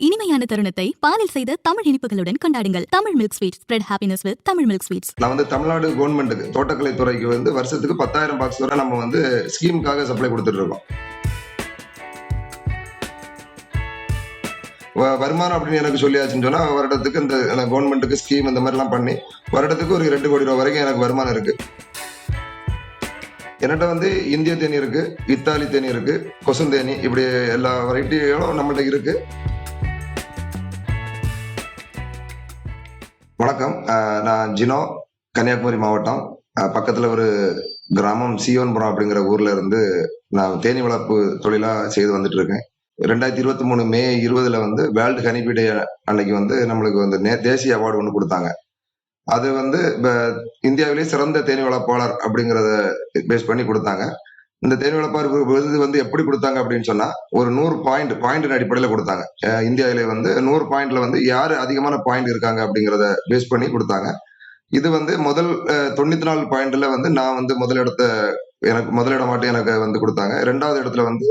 இனிமையான தருணத்தை பாலில் செய்த தமிழ் இனிப்புகளுடன் கொண்டாடுங்கள். Tamil milk sweet spread happiness with Tamil milk sweets நான் வந்து தமிழ்நாடு கவர்மெண்ட்டுக்கு தோட்டக்கலை துறைக்கு வந்து வருஷத்துக்கு பத்தாயிரம் பாக்ஸ் வரை நம்ம வந்து ஸ்கீமுக்காக சப்ளை கொடுத்துட்டு இருக்கோம். வ- வருமானம் அப்படின்னு எனக்கு சொல்லியாச்சுன்னு சொன்னால் வருடத்துக்கு இந்த கவர்மெண்ட்டுக்கு ஸ்கீம் இந்த மாதிரிலாம் பண்ணி வருடத்துக்கு ஒரு ரெண்டு கோடி ரூபா வரைக்கும் எனக்கு வருமானம் இருக்கு. என்கிட்ட வந்து இந்திய தேனி இருக்கு இத்தாலி தேனி இருக்கு கொசுந்தேனி இப்படி எல்லா வெரைட்டிகளும் நம்மள்ட்ட இருக்குது வணக்கம். நான் ஜினோ கன்னியாகுமரி மாவட்டம். பக்கத்தில் ஒரு கிராமம் சியோன்புரம் அப்படிங்கிற ஊர்ல இருந்து நான் தேனி வளர்ப்பு தொழிலாக செய்து வந்துட்டு இருக்கேன் ரெண்டாயிரத்தி இருபத்தி மூணு மே இருபதுல வந்து வேர்ல்டு ஹனிபி டே அன்னைக்கு வந்து நம்மளுக்கு வந்து நே- தேசிய அவார்டு ஒன்று கொடுத்தாங்க. அது வந்து இப்போ இந்தியாவிலேயே சிறந்த தேனி வளர்ப்பாளர் அப்படிங்கிறத பேஸ் பண்ணி கொடுத்தாங்க. இந்த தேனி விருது வந்து எப்படி கொடுத்தாங்க அப்படின்னு சொன்னா ஒரு நூறு பாயிண்ட் பாயிண்ட் அடிப்படையில் கொடுத்தாங்க. இந்தியாவிலே வந்து நூறு பாயிண்ட்ல வந்து யாரு அதிகமான பாயிண்ட் இருக்காங்க அப்படிங்கிறத பேஸ் பண்ணி கொடுத்தாங்க. இது வந்து முதல் தொண்ணூத்தி நாலு பாயிண்ட்ல வந்து நான் வந்து முதலிடத்த எனக்கு முதலிடம் மாட்டி எனக்கு வந்து கொடுத்தாங்க. ரெண்டாவது இடத்துல வந்து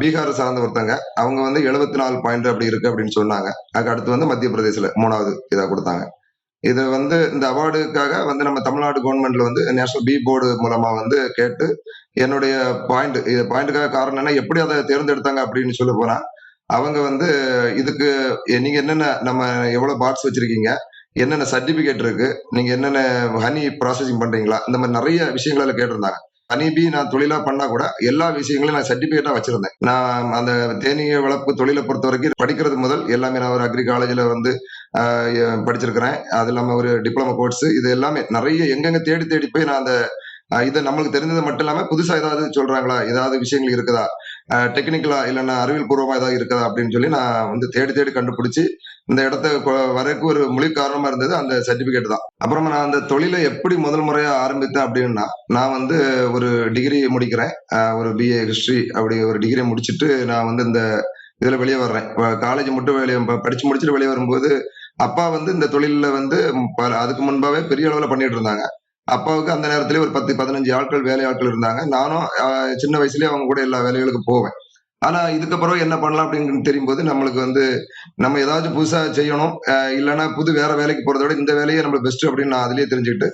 பீகார் சார்ந்த ஒருத்தங்க அவங்க வந்து எழுபத்தி நாலு பாயிண்ட் அப்படி இருக்கு அப்படின்னு சொன்னாங்க. அதுக்கு அடுத்து வந்து மத்திய பிரதேசல மூணாவது இதா கொடுத்தாங்க. இது வந்து இந்த அவார்டுக்காக வந்து நம்ம தமிழ்நாடு கவர்மெண்ட்ல வந்து நேஷனல் பி போர்டு மூலமா வந்து கேட்டு என்னுடைய பாயிண்ட் இது பாயிண்ட்டுக்காக காரணம் என்ன எப்படி அதை தேர்ந்தெடுத்தாங்க அப்படின்னு சொல்ல போனா அவங்க வந்து இதுக்கு நீங்க என்னென்ன நம்ம எவ்வளவு பாக்ஸ் வச்சிருக்கீங்க என்னென்ன சர்டிபிகேட் இருக்கு நீங்க என்னென்ன ஹனி ப்ராசஸிங் பண்றீங்களா இந்த மாதிரி நிறைய விஷயங்கள் கேட்டிருந்தாங்க. ஹனி பி நான் தொழிலா பண்ணா கூட எல்லா விஷயங்களையும் நான் சர்டிபிகேட்டா வச்சிருந்தேன். நான் அந்த தேனீய வளர்ப்பு தொழிலை பொறுத்த வரைக்கும் படிக்கிறது முதல் எல்லாமே நான் ஒரு அக்ரி காலேஜ்ல வந்து படிச்சிருக்கிறேன். அது இல்லாம ஒரு டிப்ளமோ கோர்ஸ் இது எல்லாமே நிறைய எங்கெங்க தேடி தேடி போய் நான் அந்த இது நம்மளுக்கு தெரிஞ்சது மட்டும் இல்லாம புதுசா ஏதாவது சொல்றாங்களா? ஏதாவது விஷயங்கள் இருக்குதா? டெக்னிக்கலா இல்லைன்னா அறிவியல் பூர்வமா ஏதாவது இருக்குதா? அப்படின்னு சொல்லி நான் வந்து தேடி தேடி கண்டுபிடிச்சு இந்த இடத்த வரைக்கும் ஒரு முழு காரணமா இருந்தது அந்த சர்டிபிகேட் தான். அப்புறமா நான் அந்த தொழிலை எப்படி முதல் முறையா ஆரம்பித்தேன் அப்படின்னா நான் வந்து ஒரு டிகிரி முடிக்கிறேன். ஒரு பிஏ ஹிஸ்டரி அப்படி ஒரு டிகிரி முடிச்சுட்டு நான் வந்து இந்த இதுல வெளியே வர்றேன். காலேஜ் மட்டும் வெளியே படிச்சு முடிச்சுட்டு வெளியே வரும்போது அப்பா வந்து இந்த தொழிலில் வந்து அதுக்கு முன்பாவே பெரிய அளவுல பண்ணிட்டு இருந்தாங்க. அப்பாவுக்கு அந்த நேரத்திலே ஒரு பத்து பதினஞ்சு ஆட்கள் வேலை ஆட்கள் இருந்தாங்க. நானும் சின்ன வயசுலயே அவங்க கூட எல்லா வேலைகளுக்கும் போவேன். ஆனா இதுக்கப்புறம் என்ன பண்ணலாம் அப்படின்னு தெரியும் போது நம்மளுக்கு வந்து நம்ம ஏதாச்சும் புதுசா செய்யணும். இல்லைன்னா புது வேற வேலைக்கு போறதை விட இந்த வேலையே நம்மளுக்கு பெஸ்ட் அப்படின்னு நான் அதுலயே தெரிஞ்சுக்கிட்டு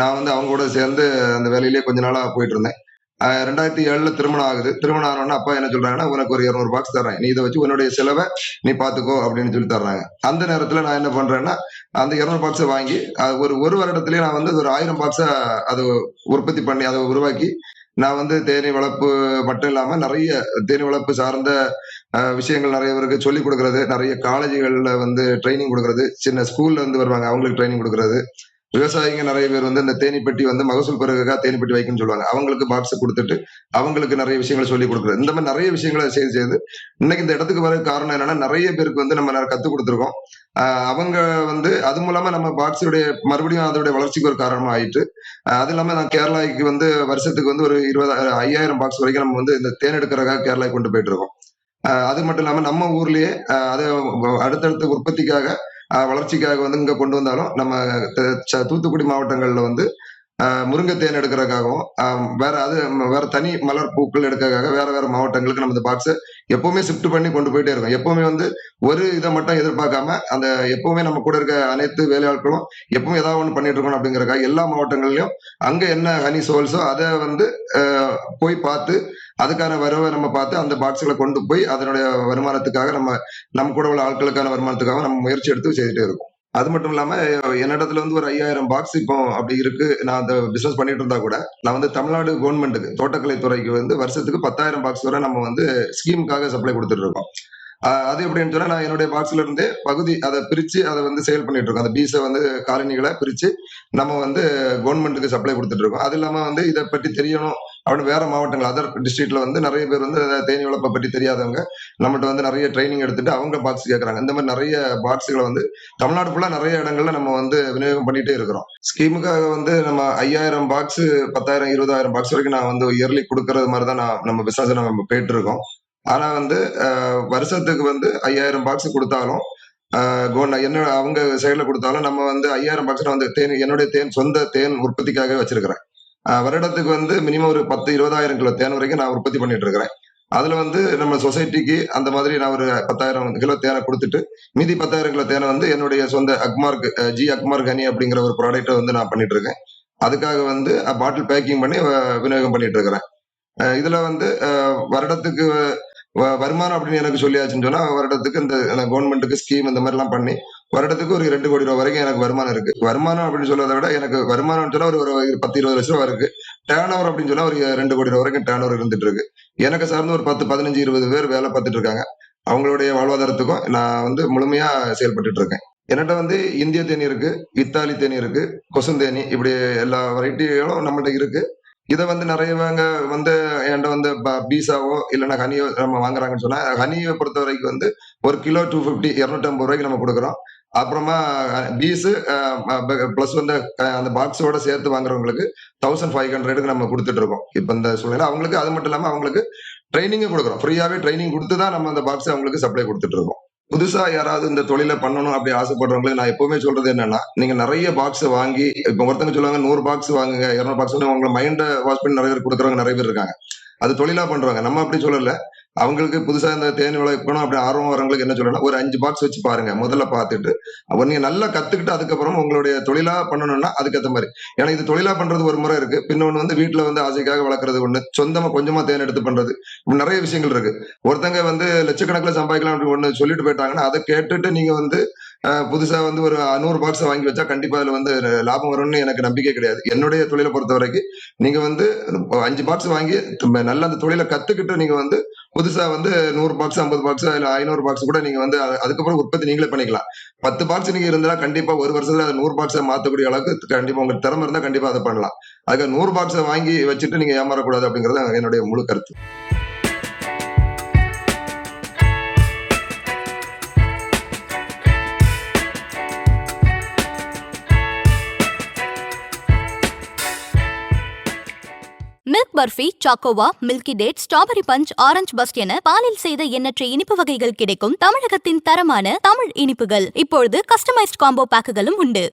நான் வந்து அவங்க கூட சேர்ந்து அந்த வேலையிலேயே கொஞ்ச நாளா போயிட்டு இருந்தேன். ரெண்டாயிரத்தி ஏழுல திருமணம் ஆகுது. திருமணம் ஆனோடனே அப்பா என்ன சொல்றாங்கன்னா உனக்கு ஒரு இரநூறு பாக்ஸ் தரேன் நீ இதை வச்சு உன்னுடைய செலவை நீ பாத்துக்கோ அப்படின்னு சொல்லி தர்றாங்க. அந்த நேரத்துல நான் என்ன பண்றேன்னா அந்த இரநூறு பாக்ஸை வாங்கி ஒரு ஒரு வருடத்துலயே நான் வந்து ஒரு ஆயிரம் பாக்ஸை அது உற்பத்தி பண்ணி அதை உருவாக்கி நான் வந்து தேனீ வளர்ப்பு மட்டும் இல்லாம நிறைய தேனீ வளர்ப்பு சார்ந்த விஷயங்கள் நிறைய பேருக்கு சொல்லி கொடுக்கறது நிறைய காலேஜுகள்ல வந்து ட்ரைனிங் கொடுக்கறது சின்ன ஸ்கூல்ல இருந்து வருவாங்க அவங்களுக்கு ட்ரைனிங் கொடுக்கறது. விவசாயிங்க நிறைய பேர் வந்து இந்த தேனிப்பட்டி வந்து மகசூல் பிறகுக்காக தேனிப்பட்டி வைக்கணும்னு சொல்லுவாங்க. அவங்களுக்கு பாக்ஸ் கொடுத்துட்டு அவங்களுக்கு நிறைய விஷயங்களை சொல்லி கொடுக்குறது. இந்த மாதிரி நிறைய விஷயங்களை செய்து செய்து இன்னைக்கு இந்த இடத்துக்கு வர காரணம் என்னன்னா நிறைய பேருக்கு வந்து நம்ம நிறைய கத்துக் கொடுத்துருக்கோம். அவங்க வந்து அது மூலமா நம்ம பாக்ஸுடைய மறுபடியும் அதோடைய வளர்ச்சிக்கு ஒரு காரணமா ஆயிட்டு அது இல்லாம நான் கேரளாவுக்கு வந்து வருஷத்துக்கு வந்து ஒரு இருபது ஐயாயிரம் பாக்ஸ் வரைக்கும் நம்ம வந்து இந்த தேன் எடுக்கிறக்காக கேரளாவுக்கு கொண்டு போயிட்டு இருக்கோம். அது மட்டும் இல்லாம நம்ம ஊர்லயே அதை அடுத்தடுத்த உற்பத்திக்காக வளர்ச்சிக்காக வந்து இங்க கொண்டு வந்தாலும் நம்ம ச- தூத்துக்குடி மாவட்டங்கள்ல வந்து முருங்கை தேன் எடுக்கிறதுக்காகவும் வேற அது வேற தனி மலர் பூக்கள் எடுக்கிறதுக்காக வேற வேற மாவட்டங்களுக்கு நம்ம இந்த பாக்ஸை எப்பவுமே ஷிஃப்ட் பண்ணி கொண்டு போயிட்டே இருக்கும். எப்பவுமே வந்து ஒரு இதை மட்டும் எதிர்பார்க்காம அந்த எப்பவுமே நம்ம கூட இருக்க அனைத்து வேலையாட்களும் எப்பவும் ஏதாவது ஒன்று பண்ணிட்டு இருக்கணும் அப்படிங்கறக்காக எல்லா மாவட்டங்கள்லயும் அங்க என்ன ஹனி சோல்ஸோ அதை வந்து போய் பார்த்து அதுக்கான வரவை நம்ம பார்த்து அந்த பாக்ஸ்களை கொண்டு போய் அதனுடைய வருமானத்துக்காக நம்ம நம்ம கூட உள்ள ஆட்களுக்கான வருமானத்துக்காக நம்ம முயற்சி எடுத்து செய்துட்டே இருக்கோம். அது மட்டும் இல்லாம என்னிடத்துல வந்து ஒரு ஐயாயிரம் பாக்ஸ் இப்போ அப்படி இருக்கு. நான் அந்த பிசினஸ் பண்ணிட்டு இருந்தா கூட நான் வந்து தமிழ்நாடு கவர்மெண்ட்டுக்கு தோட்டக்கலை துறைக்கு வந்து வருஷத்துக்கு பத்தாயிரம் பாக்ஸ் வரை நம்ம வந்து ஸ்கீமுக்காக சப்ளை கொடுத்துட்டு இருக்கோம். அது எப்படின்னு சொன்னா நான் என்னுடைய பாக்ஸ்ல இருந்தே பகுதி அதை பிரிச்சு அதை வந்து சேல் பண்ணிட்டு இருக்கோம். அந்த பீஸை வந்து காலனிகளை பிரிச்சு நம்ம வந்து கவர்மெண்ட்டுக்கு சப்ளை கொடுத்துட்டு இருக்கோம். அது இல்லாம வந்து இதை பற்றி தெரியணும் அப்படின்னு வேற மாவட்டங்கள் அதர் டிஸ்ட்ரிக்ட்ல வந்து நிறைய பேர் வந்து தேனி வளர்ப்பை பற்றி தெரியாதவங்க நம்மகிட்ட வந்து நிறைய ட்ரைனிங் எடுத்துட்டு அவங்க பாக்ஸ் கேட்கறாங்க இந்த மாதிரி நிறைய பாக்ஸ்களை வந்து தமிழ்நாடு ஃபுல்லா நிறைய இடங்கள்ல நம்ம வந்து விநியோகம் பண்ணிட்டே இருக்கிறோம். ஸ்கீமுக்காக வந்து நம்ம ஐயாயிரம் பாக்ஸ் பத்தாயிரம் இருபதாயிரம் பாக்ஸ் வரைக்கும் நான் வந்து இயர்லி கொடுக்கறது மாதிரி தான் நான் நம்ம பிசினஸ் நம்ம போயிட்டு இருக்கோம் ஆனா வந்து வருஷத்துக்கு வந்து ஐயாயிரம் பாக்ஸ் கொடுத்தாலும் ஆஹ் என்னோட என்ன அவங்க சைடில் கொடுத்தாலும் நம்ம வந்து ஐயாயிரம் பாக்ஸ் வந்து தேன் என்னுடைய தேன் சொந்த தேன் உற்பத்திக்காகவே வச்சிருக்கிறேன். வருடத்துக்கு வந்து மினிமம் ஒரு பத்து இருபதாயிரம் கிலோ தேன் வரைக்கும் நான் உற்பத்தி பண்ணிட்டு இருக்கிறேன் அதுல வந்து நம்ம சொசைட்டிக்கு அந்த மாதிரி நான் ஒரு பத்தாயிரம் கிலோ தேனை கொடுத்துட்டு மீதி பத்தாயிரம் கிலோ தேனை வந்து என்னுடைய சொந்த அக்மார்க் ஜி அக்மார்க் ஹனி அப்படிங்கிற ஒரு ப்ராடக்ட்டை வந்து நான் பண்ணிட்டு இருக்கேன் அதுக்காக வந்து பாட்டில் பேக்கிங் பண்ணி விநியோகம் பண்ணிட்டு இருக்கிறேன் இதுல வந்து வருடத்துக்கு வ- வருமானம் அப்படின்னு எனக்கு சொல்லியாச்சுன்னு சொன்னா வருடத்துக்கு இந்த கவர்மெண்ட்டுக்கு ஸ்கீம் இந்த மாதிரி எல்லாம் பண்ணி வருடத்துக்கு ஒரு ரெண்டு கோடி ரூபாய் வரைக்கும் எனக்கு வருமானம் இருக்கு. வருமானம் அப்படின்னு சொல்றதை விட எனக்கு வருமானம் சொன்னா ஒரு பத்து இருபது லட்சம் ரூபா இருக்கு. டேர்ன் ஓவர் அப்படின்னு சொன்னா ஒரு ரெண்டு கோடி ரூபாய் வரைக்கும் டேர்ன் ஓவர் இருந்துட்டு இருக்கு. எனக்கு சார்ந்து ஒரு பத்து பதினஞ்சு இருபது பேர் வேலை பார்த்துட்டு இருக்காங்க. அவங்களுடைய வாழ்வாதாரத்துக்கும் நான் வந்து முழுமையா செயல்பட்டு இருக்கேன். என்கிட்ட வந்து இந்திய தேனி இருக்கு இத்தாலி தேனி இருக்கு கொசுந்தேனி இப்படி எல்லா வெரைட்டிகளும் நம்மள்ட்ட இருக்கு. இதை வந்து நிறையவங்க வந்து என்கிட்ட வந்து ப- பீஸாவோ இல்லைன்னா ஹனியோ நம்ம வாங்குறாங்கன்னு சொன்னா ஹனியை பொறுத்த வரைக்கும் வந்து ஒரு கிலோ டூ ஃபிஃப்டி இரநூத்தம்பது ரூபாய்க்கு நம்ம கொடுக்குறோம். அப்புறமா பீஸு ப்ளஸ் வந்து அந்த பாக்ஸோட சேர்த்து வாங்குறவங்களுக்கு தௌசண்ட் ஃபைவ் ஹண்ட்ரடுக்கு நம்ம கொடுத்துட்டு இருக்கோம். இப்போ இந்த சூழ்நிலை அவங்களுக்கு அது மட்டும் இல்லாமல் அவங்களுக்கு ட்ரைனிங்கும் கொடுக்குறோம். ஃப்ரீயாகவே ட்ரைனிங் கொடுத்து தான் நம்ம அந்த பாக்ஸை அவங்களுக்கு சப்ளை கொடுத்துட்டு இருக்கோம். புதுசாக யாராவது இந்த தொழிலை பண்ணணும் அப்படி ஆசைப்படுறவங்களுக்கு நான் எப்பவுமே சொல்றது என்னன்னா நீங்க நிறைய பாக்ஸ் வாங்கி இப்போ ஒருத்தங்க சொல்லுவாங்க நூறு பாக்ஸ் வாங்குங்க இரநூறு பாக்ஸ் உங்களை மைண்டை வாஷ் பண்ணி நிறைய பேர் கொடுக்குறவங்க நிறைய பேர் இருக்காங்க. அது தொழிலா பண்றவங்க. நம்ம அப்படி சொல்லல. அவங்களுக்கு புதுசா இந்த தேன் விளைவிக்கணும் அப்படி ஆர்வம் வரவங்களுக்கு என்ன சொல்லணும் ஒரு அஞ்சு பாக்ஸ் வச்சு பாருங்க முதல்ல பார்த்துட்டு. அவர் நீங்க நல்லா கத்துக்கிட்டு அதுக்கப்புறம் உங்களுடைய தொழிலா பண்ணணும்னா அதுக்கேற்ற மாதிரி. ஏன்னா இது தொழிலா பண்றது ஒரு முறை இருக்கு. பின்னொன்னு வந்து வீட்டுல வந்து ஆசைக்காக வளர்க்கறது ஒண்ணு. சொந்தமா கொஞ்சமா தேன் எடுத்து பண்றது. இப்படி நிறைய விஷயங்கள் இருக்கு. ஒருத்தங்க வந்து லட்சக்கணக்கில் சம்பாதிக்கலாம் அப்படி ஒண்ணு சொல்லிட்டு போயிட்டாங்கன்னா அதை கேட்டுட்டு நீங்க வந்து புதுசா வந்து ஒரு நூறு பாக்ஸ் வாங்கி வச்சா கண்டிப்பா அதுல வந்து லாபம் வரும்னு எனக்கு நம்பிக்கை கிடையாது. என்னுடைய தொழிலை பொறுத்த வரைக்கும் நீங்க வந்து அஞ்சு பாக்ஸ் வாங்கி நல்ல அந்த தொழிலை கத்துக்கிட்டு நீங்க வந்து புதுசா வந்து நூறு பாக்ஸ் ஐம்பது பாக்ஸ் இல்ல ஐநூறு பாக்ஸ் கூட நீங்க வந்து அதுக்கப்புறம் உற்பத்தி நீங்களே பண்ணிக்கலாம். பத்து பாக்ஸ் நீங்க இருந்தா கண்டிப்பா ஒரு வருஷத்துல அது நூறு பாக்ஸை மாத்தக்கூடிய அளவுக்கு கண்டிப்பா உங்களுக்கு திறமை இருந்தா கண்டிப்பா அதை பண்ணலாம். அதுக்கு நூறு பாக்ஸை வாங்கி வச்சுட்டு நீங்க ஏமாறக்கூடாது அப்படிங்கறது என்னுடைய முழு கருத்து. Barfi சாக்கோவா milky date strawberry punch orange burst என பாலில் செய்த எண்ணற்ற இனிப்பு வகைகள் கிடைக்கும் தமிழகத்தின் தரமான தமிழ் இனிப்புகள். இப்பொழுது கஸ்டமைஸ்ட் காம்போ பேக்குகளும் உண்டு.